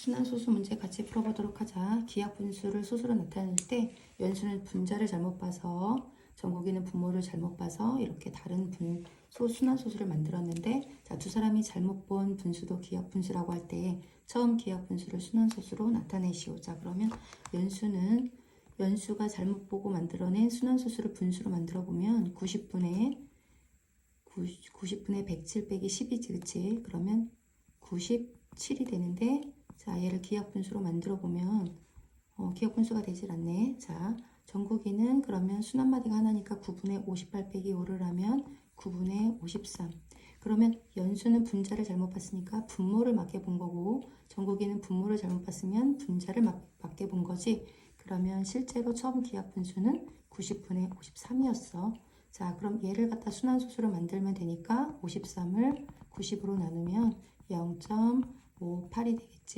순환소수 문제 같이 풀어보도록 하자. 기하 분수를 소수로 나타낼 때 연수는 분자를 잘못 봐서 정국이는 분모를 잘못 봐서 이렇게 다른 분, 소, 순환소수를 만들었는데 자, 두 사람이 잘못 본 분수도 기하 분수라고 할 때 처음 기하 분수를 순환소수로 나타내시오. 자 그러면 연수는 연수가 잘못 보고 만들어낸 순환소수를 분수로 만들어 보면 90분의 90, 분의 107 빼기 10이지 그치? 그러면 97이 되는데 자 얘를 기하 분수로 만들어 보면 어, 기하 분수가 되질 않네. 자 전국이는 그러면 순한 마디가 하나니까 9분의 58 빼기 5를 하면 9분의 53 그러면 연수는 분자를 잘못 봤으니까 분모를 맞게 본 거고 전국이는 분모를 잘못 봤으면 분자를 맞, 맞게 본 거지. 그러면 실제로 처음 기하 분수는 90분의 53이었어. 자 그럼 얘를 갖다 순환소수로 만들면 되니까 53을 90으로 나누면 0.58이 되겠지